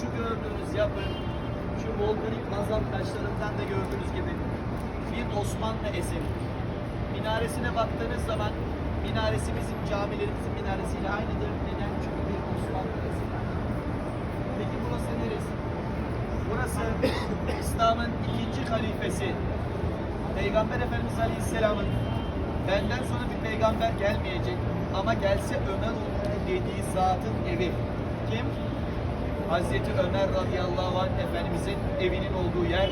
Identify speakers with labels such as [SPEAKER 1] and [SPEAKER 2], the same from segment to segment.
[SPEAKER 1] şu gördüğünüz yapı, şu volkanik bazalt taşlarından da gördüğünüz gibi bir Osmanlı eseri. Minaresine baktığınız zaman minaresi bizim camilerimizin minaresiyle aynıdır. Neden? Çünkü bir Osmanlı eseri. Peki burası neresi? Burası İslam'ın ikinci halifesi Peygamber Efendimiz Aleyhisselam'ın benden sonra bir peygamber gelmeyecek ama gelse Ömer olur dediği zatın evi. Kim? Hazreti Ömer radıyallahu anh Efendimizin evinin olduğu yer.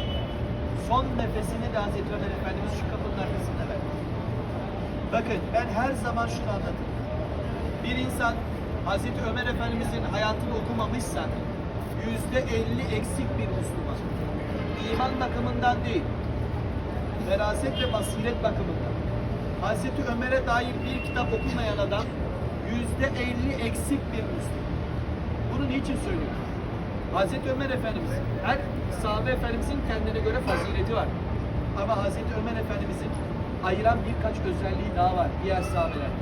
[SPEAKER 1] Son nefesini de Hazreti Ömer Efendimiz şu kapının arkasında verdi. Bakın ben her zaman şunu anlatırım. Bir insan Hazreti Ömer Efendimizin hayatını okumamışsa yüzde elli eksik bir Müslüman. İman bakımından değil, feraset ve basiret bakımından. Hazreti Ömer'e dair bir kitap okumayan adam yüzde elli eksik bir Müslüman. Bunu niçin söylüyorum? Hazreti Ömer Efendimiz, her sahabe efendimizin kendine göre fazileti var. Ama Hazreti Ömer Efendimizin ayıran birkaç özelliği daha var diğer sahabeler.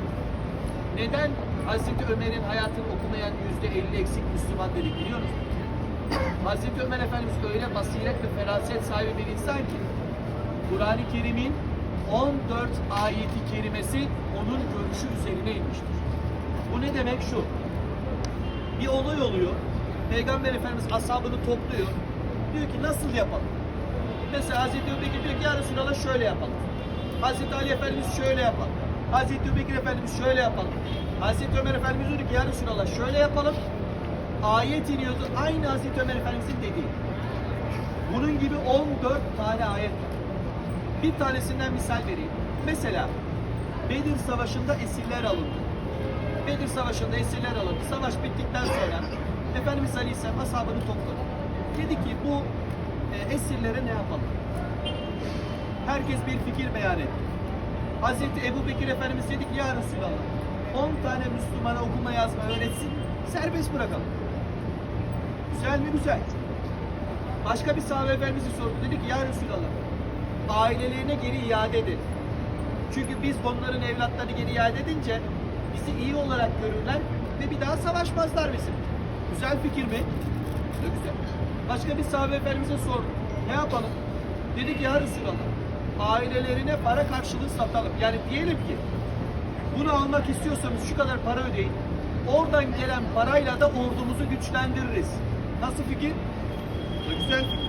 [SPEAKER 1] Neden Hazreti Ömer'in hayatını okumayan yüzde elli eksik Müslüman dedik biliyor musunuz? Hazreti Ömer Efendimiz öyle basiret ve feraset sahibi bir insan ki Kur'an-ı Kerim'in 14 ayeti kerimesi onun görüşü üzerine inmiştir. Bu ne demek şu? Bir olay oluyor. Peygamber Efendimiz ashabını topluyor. Diyor ki nasıl yapalım? Mesela Hazreti Ebubekir diyor ki ya Resulallah şöyle yapalım. Hazreti Ali Efendimiz şöyle yapalım. Hazreti Ebubekir Efendimiz şöyle yapalım. Hazreti Ömer Efendimiz diyor ki ya Resulallah şöyle yapalım. Ayet iniyordu aynı Hazreti Ömer Efendimizin dediği. Bunun gibi 14 tane ayet. Bir tanesinden misal vereyim. Mesela Bedir Savaşı'nda esirler alındı. Bedir Savaşı'nda esirler alındı. Savaş bittikten sonra Efendimiz Aleyhisselam ashabını topladı. Dedi ki bu e, esirlere ne yapalım? Herkes bir fikir beyan etti. Hazreti Ebu Bekir Efendimiz dedi ki ya Resulallah 10 tane Müslümana okuma yazma öğretsin serbest bırakalım. Güzel mi? Güzel. Başka bir sahabe efendimizi sordu. Dedi ki ya Resulallah ailelerine geri iade edin. Çünkü biz onların evlatlarını geri iade edince bizi iyi olarak görürler ve bir daha savaşmazlar bizim. Güzel fikir mi? Ne güzel. Başka bir sahabe efendimize sordu. Ne yapalım? Dedi ki ya Resulallah ailelerine para karşılığı satalım. Yani diyelim ki bunu almak istiyorsanız şu kadar para ödeyin. Oradan gelen parayla da ordumuzu güçlendiririz. Nasıl fikir? Ne güzel fikir.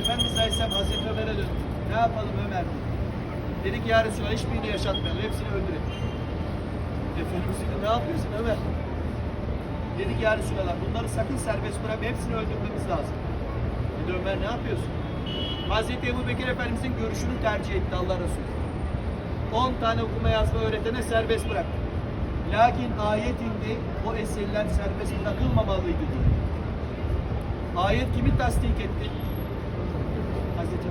[SPEAKER 1] Efendimiz Aleyhisselam Hazreti Ömer'e döndü. Ne yapalım Ömer? Dedi ki ya Resulallah hiçbirini yaşatmayalım. Hepsini öldürelim. Efendimiz dedi ne yapıyorsun Ömer? Dedi ki ya Resulallah bunları sakın serbest bırakma. Hepsini öldürmemiz lazım. Dedi Ömer ne yapıyorsun? Hazreti Ebu Bekir Efendimizin görüşünü tercih etti Allah Resulü. 10 tane okuma yazma öğretene serbest bırak. Lakin ayet indi, o esirler serbest bırakılmamalıydı diye. Ayet kimi tasdik etti? Hazreti.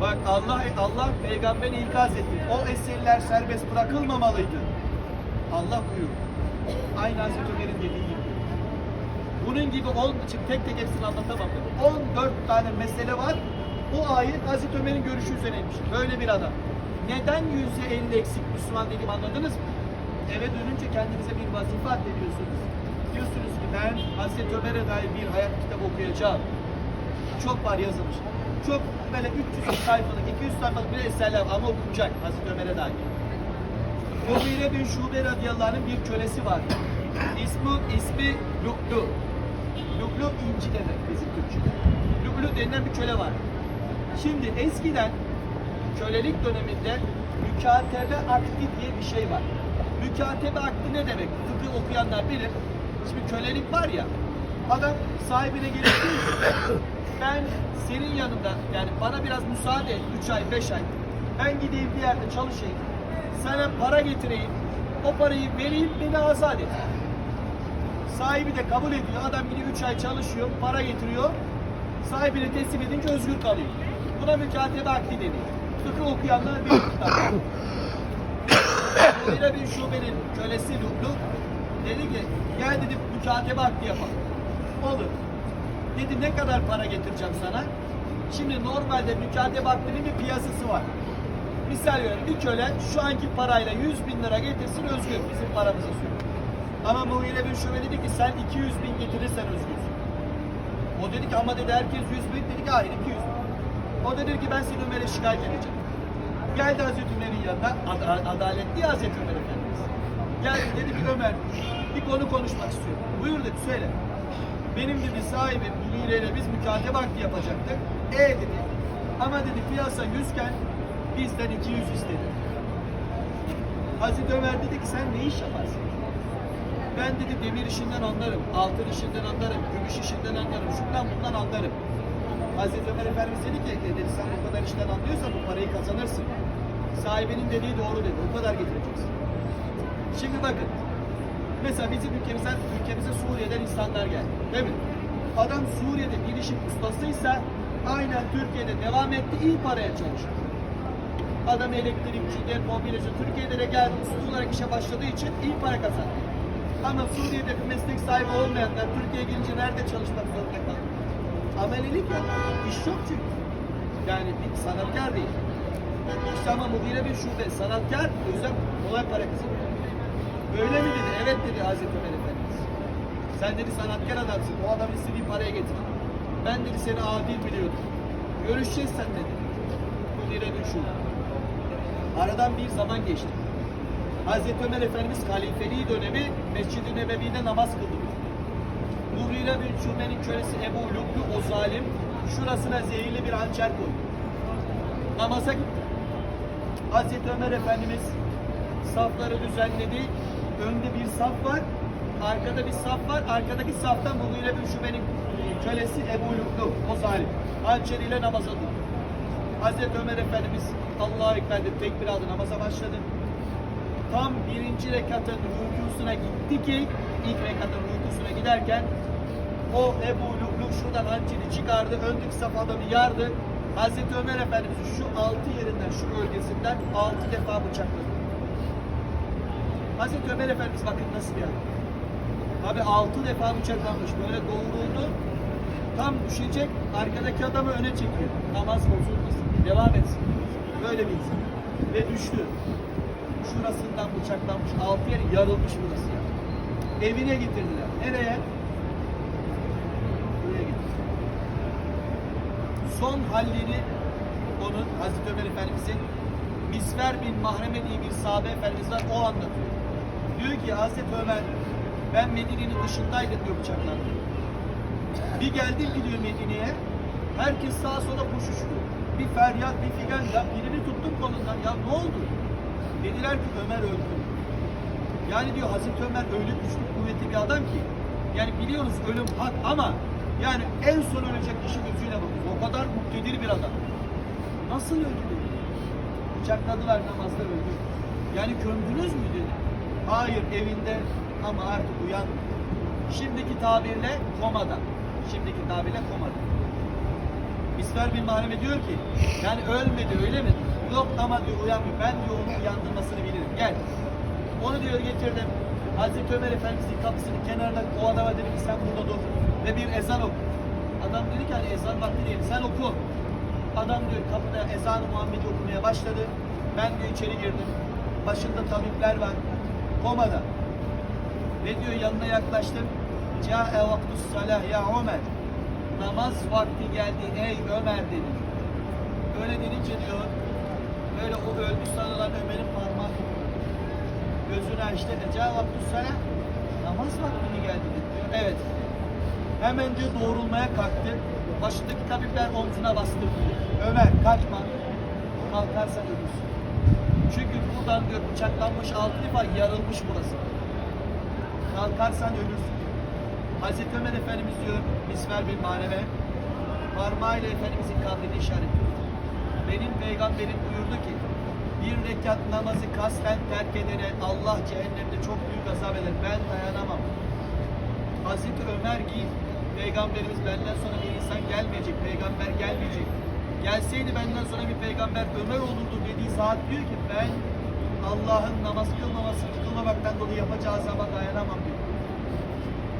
[SPEAKER 1] Bak Allah Allah peygamberi ikaz etti. O esirler serbest bırakılmamalıydı. Allah buyuruyor. Aynı Hazreti Ömer'in dediği gibi. Bunun gibi 10 için tek tek hepsini anlatamam. 14 tane mesele var. Bu ayet Hazreti Ömer'in görüşü üzerineymiş. Böyle bir adam. Neden yüzde elli eksik Müslüman dediğimi anladınız mı? Eve dönünce kendinize bir vazife addediyorsunuz. Diyorsunuz ki ben Hazreti Ömer'e dair bir hayat kitabı okuyacağım. Çok var yazılmış. Çok böyle 300 sayfalık, 200 sayfalık bir eserler ama okunacak Hazreti Ömer'e dair. Mughire bin Şube radıyallahu bir kölesi var. İsmi, ismi Luklu. Luklu inci demek bizim Türkçe'de. Luklu denilen bir köle var. Şimdi eskiden kölelik döneminde mükatebe akdi diye bir şey var. Mükatebe akdi ne demek? Fıkıh okuyanlar bilir. Şimdi kölelik var ya, adam sahibine gelip ben senin yanında yani bana biraz müsaade et 3 ay 5 ay. Ben gideyim bir yerde çalışayım. Sana para getireyim. O parayı vereyim beni azat et. Sahibi de kabul ediyor. Adam gidiyor 3 ay çalışıyor, para getiriyor. Sahibine teslim edince özgür kalıyor. Buna mükatebe akdi deniyor. Fıkıh okuyanlar bilir kitap. Mughire bin Şube'nin kölesi Luklu dedi ki gel dedi mükatebe akdi yapalım. Olur. Dedi ne kadar para getireceğim sana? Şimdi normalde mükatebe akdinin bir piyasası var. Misal veriyorum bir köle şu anki parayla 100 bin lira getirsin özgür bizim paramıza sürüyor. Ama Mughire bin Şube dedi ki sen 200 bin getirirsen özgürsün. O dedi ki ama dedi herkes 100 bin. Dedi ki hayır 200 bin. O dedi ki ben seni Ömer'e şikayet edeceğim. Geldi Hazreti Ömer'in yanına. Ad- ad- adaletli Hazreti Ömer Efendimiz. Geldi dedi ki Ömer bir konu konuşmak istiyorum. Buyur dedi söyle. Benim dedi sahibim Mugire ile biz mükatebe vakti yapacaktık. E dedi. Ama dedi piyasa 100 iken bizden 200 istedi. Hazreti Ömer dedi ki sen ne iş yaparsın? Ben dedi demir işinden anlarım, altın işinden anlarım, gümüş işinden anlarım, şundan bundan anlarım. Hazreti Ömer Efendimiz dedi ki, e dedi sen bu kadar işten anlıyorsan bu parayı kazanırsın. Sahibinin dediği doğru dedi, o kadar getireceksin. Şimdi bakın, mesela bizim ülkemizden, ülkemize Suriye'den insanlar geldi, değil mi? Adam Suriye'de bir işin ustasıysa, aynen Türkiye'de devam etti, iyi paraya çalışır. Adam elektrikçidir, mobilyacı, Türkiye'de de geldi, usta olarak işe başladığı için iyi para kazandı. Ama Suriye'de bir meslek sahibi olmayanlar Türkiye'ye gelince nerede çalışmak zorunda kaldı? Amelelik ya. İş yok çünkü. Yani bir sanatkar değil. İşte ama Mughire bin Şube sanatkar, o yüzden kolay para kazanıyor. Öyle mi dedi? Evet dedi Hazreti Ömer Efendimiz. Sen dedi sanatkar adamsın, o adamın istediği paraya getir. Ben dedi seni adil biliyordum. Görüşeceğiz sen dedi. Mughire bin Şube. Aradan bir zaman geçti. Hazreti Ömer Efendimiz halifeliği dönemi Mescid-i Nebevi'de namaz kıldı. Mughire bin Şube'nin kölesi Ebu Lübnü o zalim şurasına zehirli bir hançer koydu. Namaza gitti. Hazreti Ömer Efendimiz safları düzenledi. Önde bir saf var, arkada bir saf var. Arkadaki saftan Mughire bin Şube'nin kölesi Ebu Lübnü o zalim hançeriyle namaza durdu. Hazreti Ömer Efendimiz Allah'a ekber dedi, tekbir aldı, namaza başladı. Tam birinci rekatın rükusuna gitti ki, ilk rekatın rükusuna giderken o Ebu Lubluk şuradan hançeri çıkardı, öndeki saf adamı yardı. Hazreti Ömer Efendimiz şu altı yerinden, şu bölgesinden altı defa bıçakladı. Hazreti Ömer Efendimiz bakın nasıl bir adam. Abi altı defa bıçaklanmış, böyle doğruldu. Tam düşecek, arkadaki adamı öne çekiyor. Namaz bozulmasın, devam etsin. Böyle bir insan. Ve düştü. Şurasından bıçaklanmış, altı yeri yarılmış burası ya. Evine getirdiler. Nereye? Buraya getirdiler. Son halleri onun Hazreti Ömer Efendimizin Misver bin Mahreme diye bir sahabe efendimiz var o anlatıyor. Diyor ki Hazreti Ömer ben Medine'nin dışındaydım diyor bıçaklandı. Bir geldim ki diyor Medine'ye herkes sağa sola koşuşuyor. Bir feryat bir figan ya birini tuttum kolundan ya ne oldu? Dediler ki Ömer öldü. Yani diyor Hazreti Ömer öyle güçlü kuvvetli bir adam ki yani biliyorsunuz ölüm hak ama yani en son ölecek kişi gözüyle bakıyor. O kadar muktedir bir adam. Nasıl öldü dedi. Bıçakladılar namazda öldü. Yani gömdünüz mü dedi. Hayır evinde ama artık uyan. Şimdiki tabirle komada. Şimdiki tabirle komada. İsfer bin Mahreme diyor ki yani ölmedi öyle mi? Yok ama diyor uyanmıyor. Ben diyor onu uyandırmasını bilirim. Gel. Onu diyor getirdim. Hazreti Ömer Efendimiz'in kapısının kenarına o adama dedi ki sen burada dur. Ve bir ezan oku. Adam dedi ki hani ezan vakti değil. Sen oku. Adam diyor kapıda ezan-ı Muhammed'i okumaya başladı. Ben diyor içeri girdim. Başında tabipler var. Komada. Ve diyor yanına yaklaştım. Câ'e vaktus salah ya Ömer. Namaz vakti geldi ey Ömer dedi. Öyle denince diyor, böyle o öldü sanılan Ömer'in parmağı gözünü açtı. Ece vaktus salah. Namaz vakti mi geldi dedi. diyor. Evet. Hemen diyor doğrulmaya kalktı. Başındaki tabipler omzuna bastırdı. Ömer kaçma. Kalkarsan ölürsün. Çünkü buradan diyor bıçaklanmış altı defa yarılmış burası. Kalkarsan ölürsün. Hazreti Ömer Efendimiz diyor Misver bin Mahreme parmağıyla Efendimizin kabrini işaret ediyor. Benim peygamberim buyurdu ki bir rekat namazı kasten terk edene Allah cehennemde çok büyük azap eder. Ben dayanamam. Hazreti Ömer ki peygamberimiz benden sonra bir insan gelmeyecek, peygamber gelmeyecek. Gelseydi benden sonra bir peygamber Ömer olurdu dediği saat diyor ki ben Allah'ın namaz kılmaması, kılmamaktan dolayı yapacağı azaba dayanamam diyor.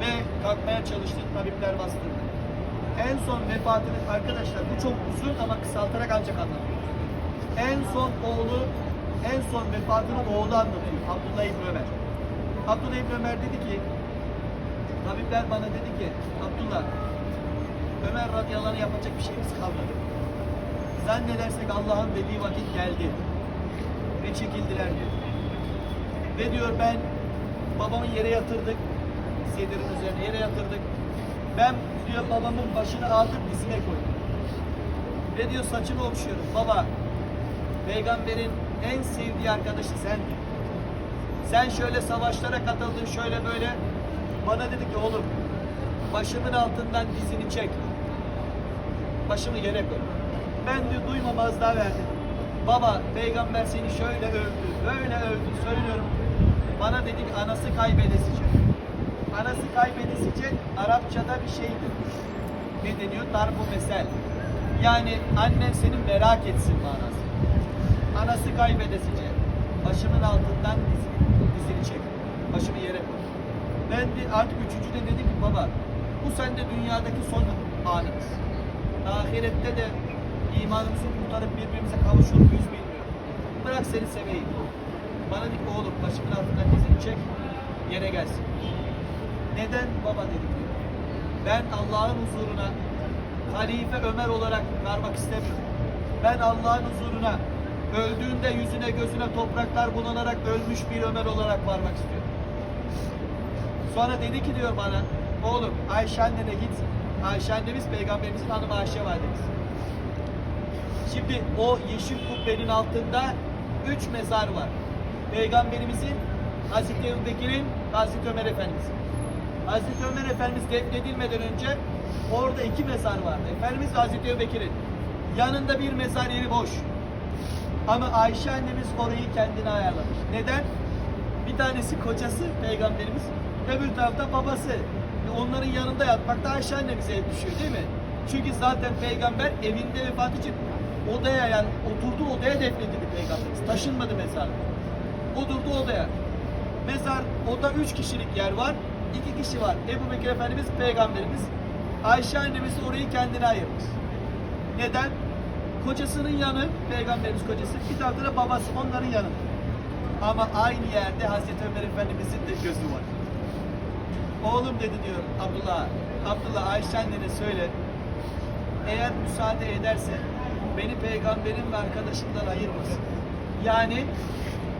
[SPEAKER 1] Ve kalkmaya çalıştı, tabipler bastırdı. En son vefatını arkadaşlar bu çok uzun ama kısaltarak ancak anlatıyor. En son oğlu, en son vefatını oğlu anlatıyor. Abdullah İbni Ömer. Abdullah İbni Ömer dedi ki, tabipler bana dedi ki, Abdullah Ömer radıyallahu yapacak bir şeyimiz kalmadı. Zannedersek Allah'ın dediği vakit geldi. Ve çekildiler diyor. Ve diyor ben babamı yere yatırdık. Sedirin üzerine yere yatırdık. Ben diyor babamın başını aldım dizine koydum. Ve diyor saçını okşuyorum. Baba peygamberin en sevdiği arkadaşı sen. Sen şöyle savaşlara katıldın şöyle böyle. Bana dedi ki oğlum başımın altından dizini çek. Başımı yere koy. Ben diyor duymamazlığa verdim. Baba peygamber seni şöyle övdü, böyle övdü söylüyorum. Bana dedi ki anası kaybedesice. Anası kaybedesice Arapçada bir şeydir. Ne deniyor? Darbu mesel. Yani annen seni merak etsin manası. Anası kaybedesice. Başımın altından dizini, dizini çek. Başımı yere koy. Ben de artık üçüncüde dedim ki baba bu sende dünyadaki son anımız. Ahirette de imanımızı kurtarıp birbirimize kavuşur muyuz bilmiyorum. Bırak seni seveyim. Bana dedi oğlum başımın altından dizini çek yere gelsin. Neden baba dedi diyor. Ben Allah'ın huzuruna Halife Ömer olarak varmak istemiyorum. Ben Allah'ın huzuruna öldüğünde yüzüne gözüne topraklar bulanarak ölmüş bir Ömer olarak varmak istiyorum. Sonra dedi ki diyor bana, oğlum Ayşe annene git. Ayşe annemiz peygamberimizin hanımı Ayşe validemiz. Şimdi o yeşil kubbenin altında üç mezar var. Peygamberimizin, Hazreti Ebu Bekir'in, Hazreti Ömer Efendimizin. Hazreti Ömer Efendimiz defnedilmeden önce orada iki mezar vardı. Efendimiz ve Hazreti Ebu Bekir'in. Yanında bir mezar yeri boş. Ama Ayşe annemiz orayı kendine ayarlamış. Neden? Bir tanesi kocası peygamberimiz, öbür tarafta babası. Onların yanında yatmak da Ayşe annemize düşüyor değil mi? Çünkü zaten peygamber evinde vefat için odaya yani oturduğu odaya defnedildi peygamberimiz. Taşınmadı mezar. Oturdu odaya. Mezar, oda üç kişilik yer var. İki kişi var. Ebu Bekir Efendimiz peygamberimiz. Ayşe annemiz orayı kendine ayırmış. Neden? Kocasının yanı, peygamberimiz kocası, bir tarafta da babası onların yanında. Ama aynı yerde Hazreti Ömer Efendimizin de gözü var. Oğlum dedi diyor Abdullah. Abdullah Ayşe annene söyle. Eğer müsaade ederse beni peygamberin ve arkadaşımdan ayırmasın. Yani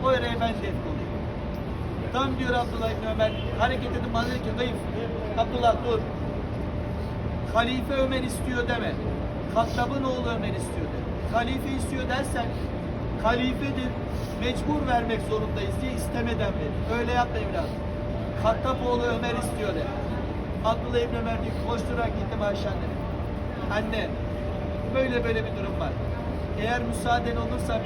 [SPEAKER 1] o yere ben defnolayım. Tam diyor Abdullah İbni Ömer hareket edin bana dedi ki dayım Abdullah dur. Halife Ömer istiyor deme. Hattab'ın oğlu Ömer istiyor de. Halife istiyor dersen halifedir. Mecbur vermek zorundayız diye istemeden verir. Öyle yapma evladım. Hattab oğlu Ömer istiyor de. Abdullah İbni Ömer diyor koşturarak gittim Ayşe. Anne böyle böyle bir durum var. Eğer müsaaden olursa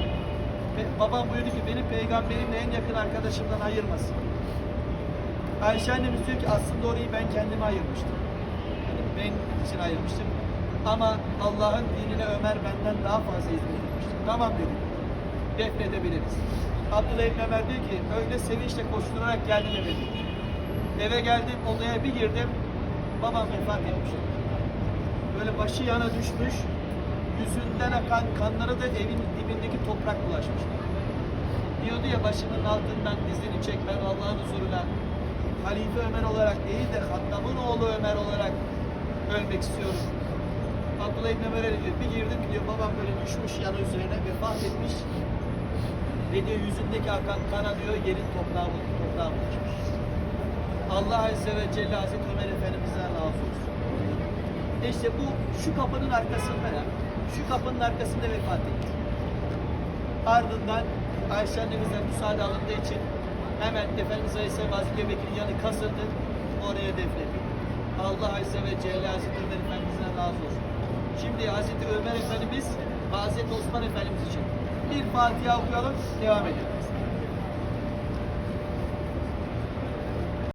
[SPEAKER 1] babam buyurdu ki beni peygamberimle en yakın arkadaşımdan ayırmasın. Ayşe annemiz diyor ki aslında orayı ben kendime ayırmıştım. Yani ben için ayırmıştım. Ama Allah'ın dinine Ömer benden daha fazla hizmet etmişti. Tamam dedi. Defnedebiliriz. Abdullah İbni Ömer diyor ki öyle sevinçle koşturarak geldim eve. Eve geldim odaya bir girdim. Babam vefat etmiş. Böyle başı yana düşmüş. Yüzünden akan kanları da evin dibindeki toprak bulaşmış. Diyordu ya başımın altından dizini çek ben Allah'ın huzuruna Halife Ömer olarak değil de Hattab'ın oğlu Ömer olarak ölmek istiyorum. Abdullah İbni Ömer'e diyor bir girdim diyor babam böyle düşmüş yanı üzerine vefat etmiş. Ve diyor yüzündeki akan kana diyor yerin toprağı, toprağı bulaşmış. Allah Azze ve Celle Hazreti Ömer Efendimiz'den razı olsun. İşte bu şu kapının arkasında ya. Şu kapının arkasında vefat etti. Ardından Ayşe annemizden müsaade alındığı için hemen Efendimiz Aleyhisselam Hazreti Bekir'in yanı kasıldı. Oraya defnedildi. Allah Azze ve Celle Hazreti Ömer Efendimiz'den razı olsun. Şimdi Hazreti Ömer Efendimiz ve Hazreti Osman Efendimiz için bir Fatiha okuyalım, devam edelim.